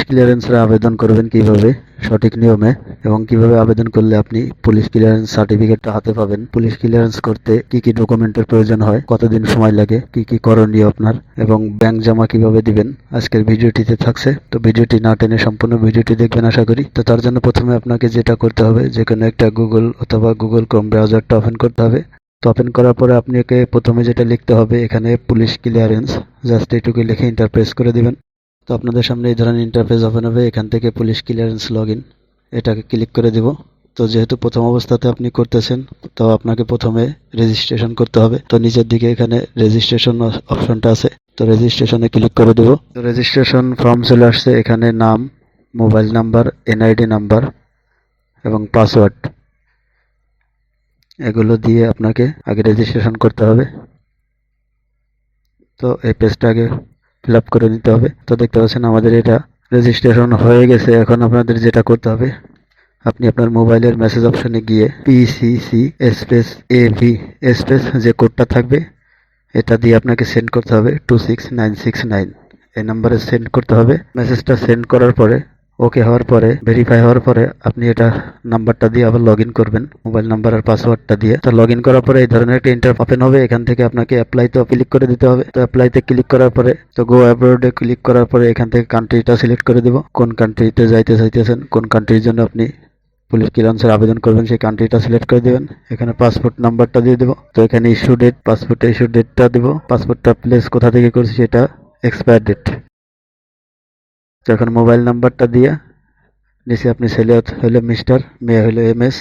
Police ক্লিয়ারেন্সের আবেদন করবেন কীভাবে? সঠিক নিয়মে? এবং কীভাবে আবেদন করলে আপনি পুলিশ ক্লিয়ারেন্স সার্টিফিকেটটা হাতে পাবেন? পুলিশ ক্লিয়ারেন্স করতে কি কি ডকুমেন্টের প্রয়োজন হয়? কতদিন সময় লাগে? কি কি করণীয় আপনার? এবং ব্যাংক জমা কীভাবে দিবেন? আজকের ভিডিওটিতে থাকছে। তো ভিডিওটি না টেনে সম্পূর্ণ ভিডিওটি দেখবেন, আশা করি। তো তার জন্য প্রথমে আপনাকে যেটা করতে হবে, যে কোনো একটা গুগল অথবা গুগল ক্রোম ব্রাউজারটা ওপেন করতে হবে। তো ওপেন করার পরে আপনাকে প্রথমে যেটা লিখতে হবে, এখানে পুলিশ ক্লিয়ারেন্স জাস্ট এইটুকু লিখে ইন্টারপ্রেস করে দিবেন। তো আপনাদের সামনে এই ধরনের ইন্টারফেস ওপেন হবে, এখান থেকে পুলিশ ক্লিয়ারেন্স লগ এটাকে ক্লিক করে দিব। তো যেহেতু প্রথম অবস্থাতে আপনি করতেছেন, তো আপনাকে প্রথমে রেজিস্ট্রেশন করতে হবে। তো নিচের দিকে এখানে রেজিস্ট্রেশন অপশনটা আছে, তো রেজিস্ট্রেশনে ক্লিক করে দেব। তো রেজিস্ট্রেশন ফর্ম চলে আসছে, এখানে নাম মোবাইল নাম্বার এনআইডি নাম্বার এবং পাসওয়ার্ড এগুলো দিয়ে আপনাকে আগে রেজিস্ট্রেশন করতে হবে। তো এই পেজটা আগে ফিল করে নিতে হবে। তো দেখতে পাচ্ছেন আমাদের এটা রেজিস্ট্রেশন হয়ে গেছে। এখন আপনাদের যেটা করতে হবে, আপনি আপনার মোবাইলের মেসেজ অপশানে গিয়ে PCC space A V space যে কোডটা থাকবে, এটা দিয়ে আপনাকে সেন্ড করতে হবে two six nine six nine এই নাম্বারে সেন্ড করতে হবে। মেসেজটা সেন্ড করার পরে ওকে হওয়ার পরে ভেরিফাই হওয়ার পরে আপনি এটা নাম্বারটা দিয়ে আবার লগ করবেন মোবাইল নাম্বার আর পাসওয়ার্ডটা দিয়ে। তো লগ করার পরে এই ধরনের একটা ইন্টার ওপেন হবে, এখান থেকে আপনাকে অ্যাপ্লাইতে ক্লিক করে দিতে হবে। তো অ্যাপ্লাইতে ক্লিক করার পরে, তো গো অ্যাব্রোডে ক্লিক করার পরে এখান থেকে কান্ট্রিটা সিলেক্ট করে দিব। কোন কান্ট্রিতে যাইতে চাইতেছেন, কোন কান্ট্রির জন্য আপনি পুলিশ ক্লিয়ারেন্সের আবেদন করবেন, সেই কান্ট্রিটা সিলেক্ট করে দেবেন। এখানে পাসপোর্ট নাম্বারটা দিয়ে দেবো। তো এখানে ইস্যু ডেট পাসপোর্টে ইস্যু ডেটটা দেবো। পাসপোর্টটা প্লেস কোথা থেকে করছি, সেটা এক্সপায়ার ডেট তো এখন মোবাইল নাম্বারটা দিয়ে নিচে আপনি ছেলে হলে মিস্টার, মেয়ে হলে এম এস।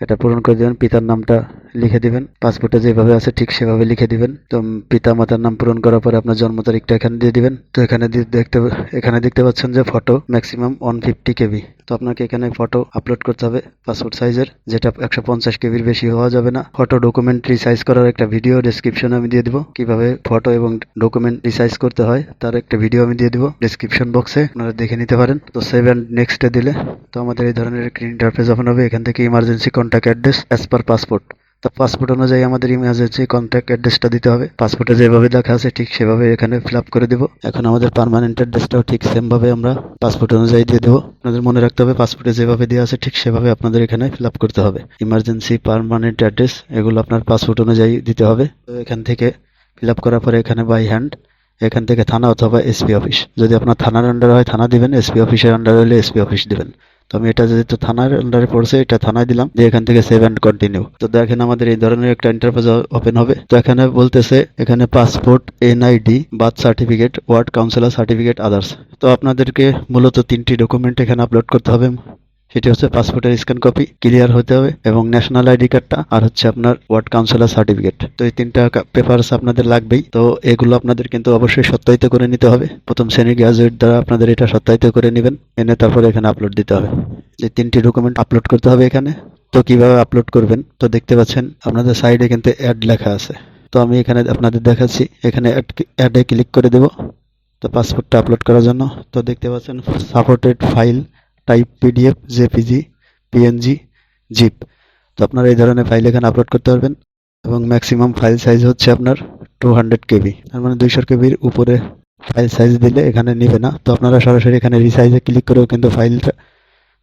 এটা পূরণ করে দেবেন, পিতার নামটা লিখে দিবেন, পাসপোর্টে যেভাবে আছে ঠিক সেভাবে লিখে দিবেন। তো পিতা মাতার নাম পূরণ করার পরে আপনার জন্ম তারিখটা এখানে দিয়ে দিবেন। তো এখানে দেখতে এখানে দেখতে পাচ্ছেন যে photo maximum one fifty KB তো আপনাকে এখানে ফটো আপলোড করতে হবে পাসপোর্ট সাইজের যেটা একশো পঞ্চাশ কেবির বেশি হওয়া যাবে না। ফটো ডকুমেন্ট রিসাইজ করার একটা ভিডিও ডিসক্রিপশন আমি দিয়ে দিব। কীভাবে ফটো এবং ডকুমেন্ট রিসাইজ করতে হয়, তার একটা ভিডিও আমি দিয়ে দিব ডিসক্রিপশন বক্সে আপনারা দেখে নিতে পারেন। তো সেভ অ্যান্ড নেক্সটে দিলে, তো আমাদের এই ধরনের একটি ইন্টারফেস ওপেন হবে। এখান থেকে emergency contact address as per passport তো পাসপোর্ট অনুযায়ী আমাদের ইমার্জেন্সি কন্ট্যাক্ট অ্যাড্রেসটা দিতে হবে। পাসপোর্টে যেভাবে লেখা আছে, ঠিক সেভাবে এখানে ফিল করে দেবো। এখন আমাদের পারমানেন্ট অ্যাড্রেসটাও ঠিক সেমভাবে আমরা পাসপোর্ট অনুযায়ী দিয়ে দেবো। আপনাদের মনে রাখতে হবে পাসপোর্টে যেভাবে দেওয়া আছে, ঠিক সেভাবে আপনাদের এখানে ফিল করতে হবে। ইমার্জেন্সি পারমানেন্ট অ্যাড্রেস এগুলো আপনার পাসপোর্ট অনুযায়ী দিতে হবে। তো এখান থেকে ফিল করার পরে এখানে বাই হ্যান্ড এখান থেকে থানা অথবা এসপি অফিস যদি আপনার থানার আন্ডার হয়, থানা দিবেন এসপি অফিসের আন্ডার হলে এসপি অফিস দিবেন। তো আমি এটা যেহেতু থানার আন্ডারে পড়ছে, এটা থানায় দিলাম যে এখান থেকে সেভ অ্যান্ড কন্টিনিউ তো দেখেন আমাদের এই ধরনের একটা ইন্টারফেস ওপেন হবে। তো এখানে বলতেছে, এখানে passport NID birth certificate ward councillor certificate others তো আপনাদেরকে মূলত তিনটি ডকুমেন্ট এখানে আপলোড করতে হবে। সেটি হচ্ছে পাসপোর্টের স্ক্যান কপি ক্লিয়ার হতে হবে, এবং ন্যাশনাল আইডি কার্ডটা আর হচ্ছে আপনার ওয়ার্ড কাউন্সিলর সার্টিফিকেট তো এই তিনটা পেপারস আপনাদের লাগবেই। তো এগুলো আপনাদের কিন্তু অবশ্যই সত্যায়িত করে নিতে হবে। প্রথম শ্রেণি গ্রাজুয়েট দ্বারা আপনাদের এটা সত্যায়িত করে নেবেন। এনে তারপরে এখানে আপলোড দিতে হবে। এই তিনটি ডকুমেন্ট আপলোড করতে হবে এখানে। তো কীভাবে আপলোড করবেন? তো দেখতে পাচ্ছেন, আপনাদের সাইডে কিন্তু অ্যাড লেখা আছে। তো আমি এখানে আপনাদের দেখাচ্ছি। এখানে অ্যাডে ক্লিক করে দেব। তো পাসপোর্টটা আপলোড করার জন্য। তো দেখতে পাচ্ছেন supported file type PDF JPG PNG zip তো আপনারা এই ধরনের ফাইল এখানে আপলোড করতে পারবেন এবং ম্যাক্সিমাম ফাইল সাইজ হচ্ছে আপনার টু হান্ড্রেড কেবি তার মানে দুইশো কেবির উপরে ফাইল সাইজ দিলে এখানে নেবে না। তো আপনারা সরাসরি এখানে রিসাইজে ক্লিক করেও কিন্তু ফাইলটা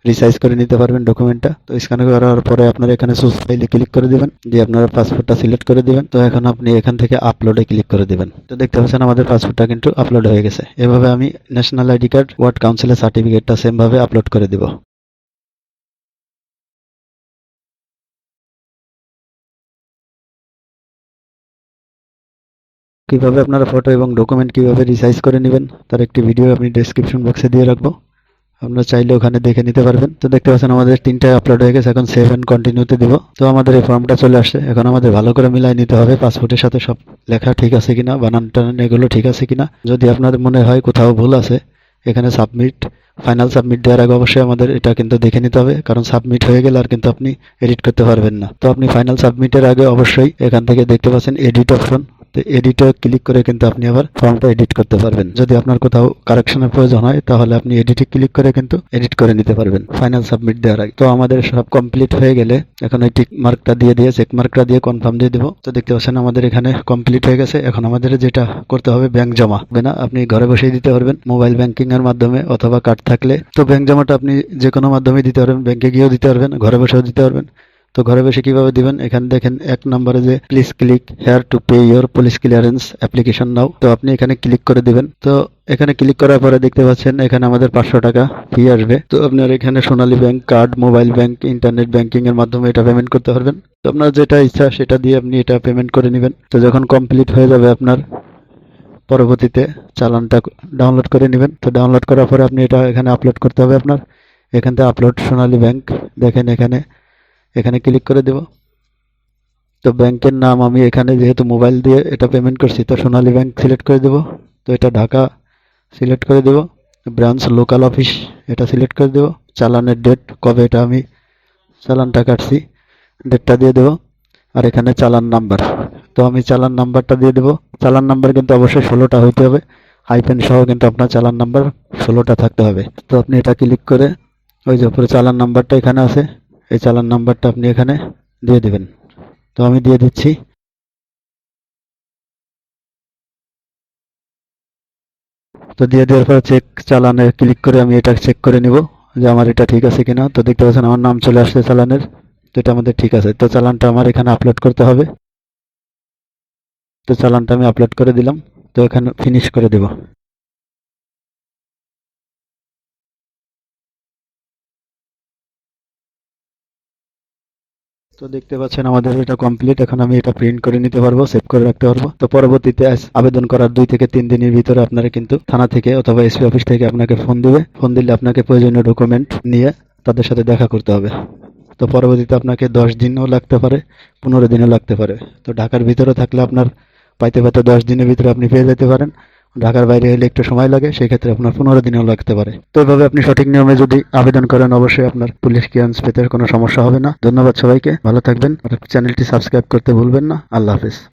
রিসাইজ করে নিতে পারবেন ডকুমেন্টটা তো স্ক্যান করার পরে আপনারা এখানে সুস ফাইলে ক্লিক করে দিবেন। দিয়ে আপনারা পাসপোর্টটা সিলেক্ট করে দিবেন। তো এখন আপনি এখান থেকে আপলোডে ক্লিক করে দিবেন। তো দেখতে পাচ্ছেন আমাদের পাসপোর্টটা কিন্তু আপলোড হয়ে গেছে। এভাবে আমি ন্যাশনাল আইডি কার্ড ওয়ার্ড কাউন্সিলের সার্টিফিকেটটা সেমভাবে আপলোড করে দিব। কীভাবে আপনারা ফটো এবং ডকুমেন্ট কীভাবে রিসাইজ করে নেবেন, তার একটি ভিডিও আমি ডেসক্রিপশন বক্সে দিয়ে রাখব। আপনারা চাইলে ওখানে দেখে নিতে পারবেন। তো দেখতে পাচ্ছেন আমাদের তিনটা আপলোড হয়ে গেছে, এখন সেভ অ্যান্ড কন্টিনিউতে দিব। তো আমাদের এই ফর্মটা চলে আসছে। এখন আমাদের ভালো করে মিলাই নিতে হবে পাসপোর্টের সাথে সব লেখা ঠিক আছে কিনা, বানান টানান এগুলো ঠিক আছে কিনা। যদি আপনাদের মনে হয় কোথাও ভুল আছে, এখানে সাবমিট ফাইনাল সাবমিট দেওয়ার আগে অবশ্যই আমাদের এটা কিন্তু দেখে নিতে হবে, কারণ সাবমিট হয়ে গেলে আর কিন্তু আপনি এডিট করতে পারবেন না। তো আপনি ফাইনাল সাবমিটের আগে অবশ্যই এখান থেকে দেখতে পাচ্ছেন এডিট অপশন তো এডিটে ক্লিক করে কিন্তু আপনি আবার ফর্মটা এডিট করতে পারবেন। যদি আপনার কোথাও কারেকশনের প্রয়োজন হয়, তাহলে আপনি এডিটে ক্লিক করে কিন্তু এডিট করে নিতে পারবেন ফাইনাল সাবমিট দেওয়ার আগে। তো আমাদের সব কমপ্লিট হয়ে গেলে এখন ওই টিক মার্কটা দিয়ে দিয়ে চেক মার্কটা দিয়ে কনফার্ম দিয়ে দেবো। তো দেখতে পাচ্ছেন আমাদের এখানে কমপ্লিট হয়ে গেছে। এখন আমাদের যেটা করতে হবে ব্যাংক জমা। না? আপনি ঘরে বসেই দিতে পারবেন মোবাইল ব্যাংকিং এর মাধ্যমে অথবা কার্ড থাকলে। তো ব্যাংক জমাটা আপনি যে কোনো মাধ্যমে দিতে পারবেন ব্যাংকে গিয়েও দিতে পারবেন, ঘরে বসেও দিতে পারবেন। তো ঘরে বসে কীভাবে দিবেন? এখানে দেখেন এক নম্বরে যে please click here to pay your police clearance application now তো আপনি এখানে ক্লিক করে দিবেন। তো এখানে ক্লিক করার পরে দেখতে পাচ্ছেন এখানে আমাদের পাঁচশো টাকা ফি আসবে। তো আপনার এখানে Sonali bank card mobile bank internet banking এর মাধ্যমে এটা পেমেন্ট করতে পারবেন। তো আপনার যেটা ইচ্ছা সেটা দিয়ে আপনি এটা পেমেন্ট করে নেবেন। তো যখন কমপ্লিট হয়ে যাবে আপনার পরবর্তীতে চালানটা ডাউনলোড করে নেবেন। তো ডাউনলোড করার পরে আপনি এটা এখানে আপলোড করতে হবে আপনার। এখান থেকে আপলোড সোনালী ব্যাংক দেখেন এখানে এখানে ক্লিক করে দেব। তো ব্যাংকের নাম আমি এখানে যেহেতু মোবাইল দিয়ে এটা পেমেন্ট করছি, তো সোনালী ব্যাংক সিলেক্ট করে দেব। তো এটা ঢাকা সিলেক্ট করে দেব। ব্রাঞ্চ লোকাল অফিস এটা সিলেক্ট করে দেব। চালানের ডেট কবে এটা আমি চালানটা কাটছি ডেটটা দিয়ে দেব। আর এখানে চালান নাম্বার তো আমি চালান নাম্বারটা দিয়ে দেব। চালান নাম্বার কিন্তু অবশ্যই ষোলোটা হইতে হবে। হাইপেন সহ কিন্তু আপনার চালান নাম্বার ষোলোটা থাকতে হবে। তো আপনি এটা ক্লিক করে ওই যে উপরে চালান নাম্বারটা এখানে আছে। এই চালান নাম্বারটা আপনি এখানে দিয়ে দেবেন। তো আমি দিয়ে দিচ্ছি। তো দিয়ে দেওয়ার পর চেক চালানে ক্লিক করে আমি এটা চেক করে নিব যে আমার এটা ঠিক আছে কিনা। তো দেখতে পাচ্ছেন আমার নাম চলে আসছে চালানের, তো এটা আমাদের ঠিক আছে। তো চালানটা আমার এখানে আপলোড করতে হবে। তো চালানটা আমি আপলোড করে দিলাম। তো এখানে ফিনিশ করে দেব। তো দেখতে পাচ্ছেন আমাদের এটা কমপ্লিট এখন আমি এটা প্রিন্ট করে নিতে পারব সেভ করে রাখতে পারব। তো পরবর্তীতে আবেদন করার দুই থেকে তিন দিনের ভিতরে আপনারা কিন্তু থানা থেকে অথবা এসপি অফিস থেকে আপনাকে ফোন দিবে। ফোন দিলে আপনাকে প্রয়োজনীয় ডকুমেন্ট নিয়ে তাদের সাথে দেখা করতে হবে। তো পরবর্তীতে আপনাকে দশ দিনও লাগতে পারে, পনেরো দিনও লাগতে পারে। তো ঢাকার ভিতরে থাকলে আপনার পাইতে পাইতে দশ দিনের ভিতরে আপনি পেয়ে যেতে পারেন। ঢাকার বাইরে হলে একটু সময় লাগে, সেক্ষেত্রে আপনার পনেরো দিনও লাগতে পারে। তো এভাবে আপনি সঠিক নিয়মে যদি আবেদন করেন, অবশ্যই আপনার পুলিশ ক্লিয়ারেন্স পেতে কোনো সমস্যা হবে না। ধন্যবাদ সবাইকে, ভালো থাকবেন। আর চ্যানেলটি সাবস্ক্রাইব করতে ভুলবেন না। আল্লাহ হাফেজ।